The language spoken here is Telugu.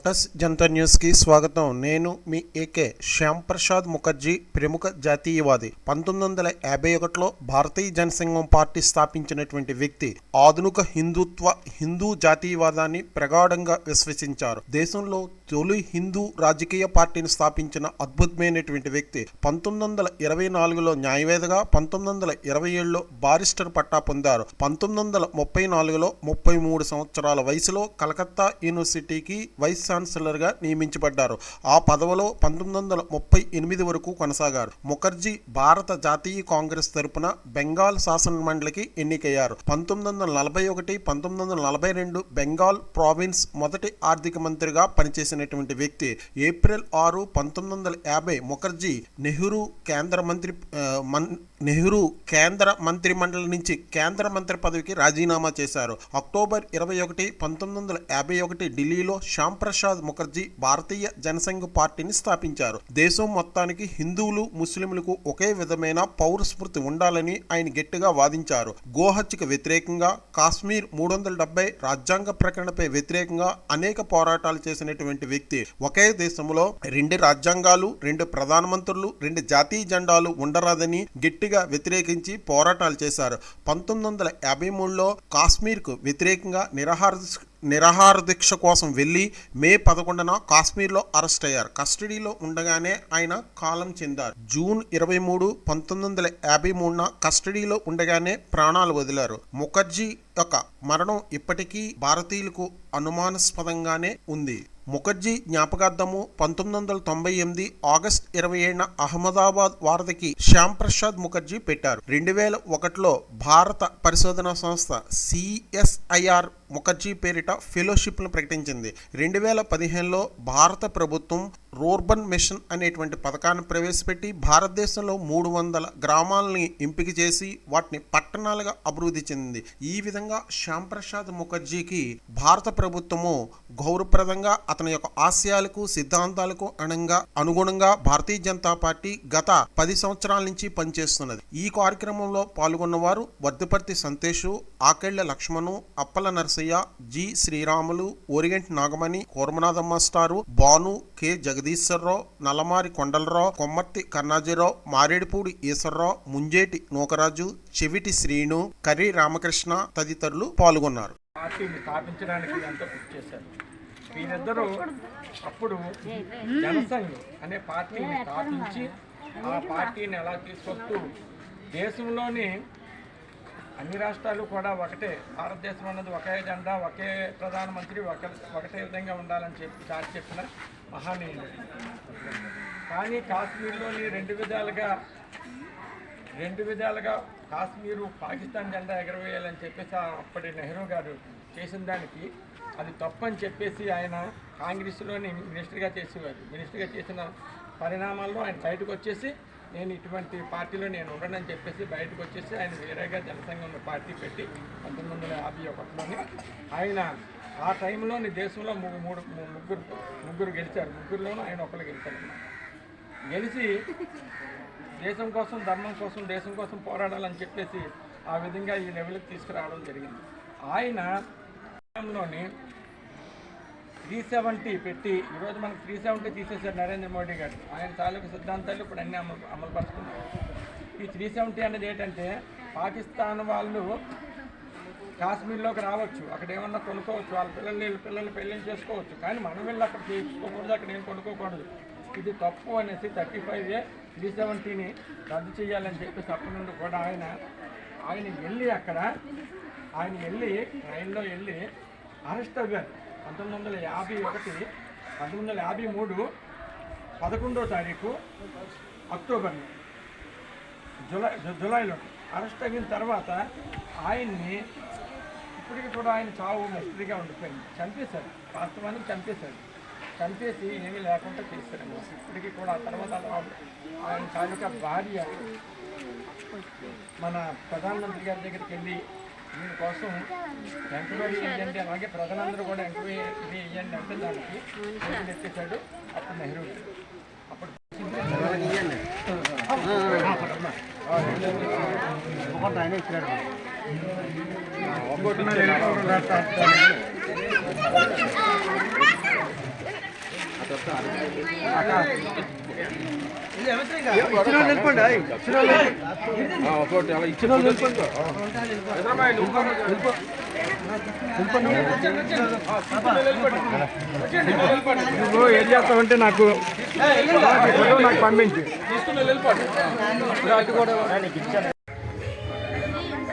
లోటస్ జనతా న్యూస్కి స్వాగతం. నేను మీ ఏకే శ్యాంప్రసాద్ ముఖర్జీ ప్రముఖ జాతీయవాది. పంతొమ్మిది వందల యాభై ఒకటిలో భారతీయ జనసంఘం పార్టీ స్థాపించినటువంటి వ్యక్తి ఆధునిక హిందుత్వ హిందూ జాతీయవాదాన్ని ప్రగాఢంగా విశ్వసించారు. దేశంలో తొలి హిందూ రాజకీయ పార్టీని స్థాపించిన అద్భుతమైనటువంటి వ్యక్తి పంతొమ్మిది వందల ఇరవై నాలుగులో న్యాయవేదగా పంతొమ్మిది వందల ఇరవై ఏడులో బారిస్టర్ పట్టా పొందారు. పంతొమ్మిది వందల ముప్పై నాలుగులో ముప్పై మూడు సంవత్సరాల వయసులో కలకత్తా యూనివర్సిటీకి వైస్ ఛాన్సలర్గా నియమించబడ్డారు. ఆ పదవిలో పంతొమ్మిది వందల ముప్పై ఎనిమిది వరకు కొనసాగారు. ముఖర్జీ భారత జాతీయ కాంగ్రెస్ తరపున బెంగాల్ శాసన మండలికి ఎన్నికయ్యారు. పంతొమ్మిది వందల నలభై ఒకటి పంతొమ్మిది వందల నలభై రెండు బెంగాల్ ప్రావిన్స్ మొదటి ఆర్థిక మంత్రిగా పనిచేసినటువంటి వ్యక్తి. ఏప్రిల్ ఆరు పంతొమ్మిది వందల యాభై ముఖర్జీ నెహ్రూ కేంద్ర మంత్రి మన్ నెహ్రూ కేంద్ర మంత్రి మండలి నుంచి కేంద్ర మంత్రి పదవికి రాజీనామా చేశారు. అక్టోబర్ ఇరవై ఒకటి పంతొమ్మిది వందల యాభై ఒకటి ఢిల్లీలో శ్యామ్ ప్రసాద్ ముఖర్జీ భారతీయ జనసంఘ్ పార్టీని స్థాపించారు. దేశం మొత్తానికి హిందువులు ముస్లింలకు ఒకే విధమైన పౌర ఉండాలని ఆయన గట్టిగా వాదించారు. గోహత్యకు వ్యతిరేకంగా కాశ్మీర్ మూడు వందల డెబ్బై రాజ్యాంగ ప్రకటనపై వ్యతిరేకంగా అనేక పోరాటాలు చేసినటువంటి వ్యక్తి. ఒకే దేశంలో రెండు రాజ్యాంగాలు రెండు ప్రధానమంత్రులు రెండు జాతీయ జెండాలు ఉండరాదని గట్టిగా వ్యతిరేకించి పోరాటాలు చేశారు. పంతొమ్మిది వందల యాభై మూడులో కాశ్మీర్కు వ్యతిరేకంగా నిరాహార నిరాహార దీక్ష కోసం వెళ్ళి మే పదకొండున కాశ్మీర్లో అరెస్ట్ అయ్యారు. కస్టడీలో ఉండగానే ఆయన కాలం చెందారు. జూన్ ఇరవై మూడు పంతొమ్మిది వందల యాభై మూడున కస్టడీలో ఉండగానే ప్రాణాలు వదిలారు. ముఖర్జీ యొక్క మరణం ఇప్పటికీ భారతీయులకు అనుమానాస్పదంగానే ఉంది. ముఖర్జీ జ్ఞాపకార్థము పంతొమ్మిది వందల తొంభై ఎనిమిది ఆగస్ట్ ఇరవై ఏడున అహ్మదాబాద్ వారధికి శ్యామ్ ప్రసాద్ ముఖర్జీ పెట్టారు. రెండు వేల ఒకటిలో భారత పరిశోధనా సంస్థ సిఎస్ఐఆర్ ముఖర్జీ పేరిట ఫెలోషిప్ను ప్రకటించింది. రెండు వేల పదిహేనులో భారత ప్రభుత్వం రూర్బన్ మిషన్ అనేటువంటి పథకాన్ని ప్రవేశపెట్టి భారతదేశంలో మూడు వందల గ్రామాలని ఎంపిక చేసి వాటిని పట్టణాలుగా అభివృద్ధి చెందింది. ఈ విధంగా శ్యామ్ ప్రసాద్ ముఖర్జీకి భారత ప్రభుత్వము గౌరవప్రదంగా అతని యొక్క ఆశయాలకు సిద్ధాంతాలకు అనంగా అనుగుణంగా భారతీయ జనతా పార్టీ గత పది సంవత్సరాల నుంచి పనిచేస్తున్నది. ఈ కార్యక్రమంలో పాల్గొన్న వారు వర్ధపర్తి సంతేషు ఆకెళ్ళ లక్ష్మణు అప్పల నరసయ్య జి శ్రీరాములు ఓరిగంటి నాగమణి కోరమనాథమ్మ మాస్టారు బాను కె జగదీశ్వరరావు నల్లమారి కొండలరావు కొమ్మర్తి కన్నాజీరావు మారేడుపూడి ఈశ్వరరావు ముంజేటి నూకరాజు చెవిటి శ్రీను కర్రీ రామకృష్ణ తది తదితరులు పాల్గొన్నారు. పార్టీని స్థాపించడానికి ఎంతో కృషి చేశారు. వీరిద్దరూ అప్పుడు జనసంఘ్ అనే పార్టీని స్థాపించి ఆ పార్టీని ఎలా తీసుకొస్తూ దేశంలోని అన్ని రాష్ట్రాలు కూడా ఒకటే భారతదేశం అన్నది ఒకే జెండా ఒకే ప్రధానమంత్రి ఒక ఒకటే విధంగా ఉండాలని చెప్పి చాటి చెప్పిన మహానీయుడు కానీ కాశ్మీర్లోని రెండు విధాలుగా రెండు విధాలుగా కాశ్మీరు పాకిస్తాన్ జెండా ఎగరవేయాలని చెప్పేసి అప్పటి నెహ్రూ గారు చేసిన దానికి అది తప్పని చెప్పేసి ఆయన కాంగ్రెస్లోని మినిస్టర్గా చేసేవారు. మినిస్టర్గా చేసిన పరిణామాల్లో ఆయన బయటకు వచ్చేసి నేను ఇటువంటి పార్టీలో నేను ఉండనని చెప్పేసి బయటకు వచ్చేసి ఆయన వేరేగా జనసంఘం పార్టీ పెట్టి పంతొమ్మిది వందల యాభై ఒకటిలోని ఆయన ఆ టైంలోని దేశంలో మూడు మూడు ముగ్గురు ముగ్గురు గెలిచారు. ముగ్గురులోనూ ఆయన ఒకరు గెలిచారు గెలిచి దేశం కోసం ధర్మం కోసం దేశం కోసం పోరాడాలని చెప్పేసి ఆ విధంగా ఈ లెవెల్కి తీసుకురావడం జరిగింది. ఆయన లోని త్రీ సెవెంటీ పెట్టి ఈరోజు మనకు త్రీ సెవెంటీ తీసేశారు నరేంద్ర మోడీ గారు. ఆయన తాలూకు సిద్ధాంతాలు ఇప్పుడు అన్నీ అమలు అమలుపరుస్తున్నారు ఈ త్రీ సెవెంటీ అనేది ఏంటంటే పాకిస్తాన్ వాళ్ళు కాశ్మీర్లోకి రావచ్చు. అక్కడ ఏమన్నా కొనుక్కోవచ్చు. వాళ్ళ పిల్లల్ని వీళ్ళ పిల్లల్ని పెళ్ళిళ్ళు చేసుకోవచ్చు. కానీ మనం వెళ్ళి అక్కడ తీసుకోకూడదు అక్కడ ఏం కొనుక్కోకూడదు. ఇది తప్పు అనేసి థర్టీ ఫైవ్ ఏ త్రీ సెవెంటీని రద్దు చేయాలని చెప్పేసి అప్పటి నుండి కూడా ఆయన ఆయన వెళ్ళి అక్కడ ఆయన వెళ్ళి ట్రైన్లో వెళ్ళి అరెస్ట్ అయ్యారు. పంతొమ్మిది వందల యాభై ఒకటి పంతొమ్మిది వందల యాభై మూడు పదకొండో తారీఖు అక్టోబర్ జులై జులైలో జూలైలో అరెస్ట్ అయిన తర్వాత ఆయన్ని ఇప్పటికి కూడా ఆయన చావు మిస్టరీగా ఉండిపోయింది. చంపేశారు. వాస్తవానికి చంపేశారు. చంపేసి ఏమీ లేకుండా చేశారు ఇప్పటికీ కూడా ఆ తర్వాత ఆయన తాలూకా భార్య మన ప్రధానమంత్రి గారి దగ్గరికి వెళ్ళి దీనికోసం ఎంక్వైరీ చేయండి అలాగే ప్రజలందరూ కూడా ఎంక్వైరీ చేయండి అంటే దానికి ఎత్తేసాడు అప్పుడు నెహ్రూ అప్పుడు ఆయన ఇచ్చాడు ఒక్కోటి అలా ఇచ్చిన వాళ్ళు వెళ్ళిపోండి. నువ్వు ఏం చేస్తావంటే నాకు నాకు పంపించు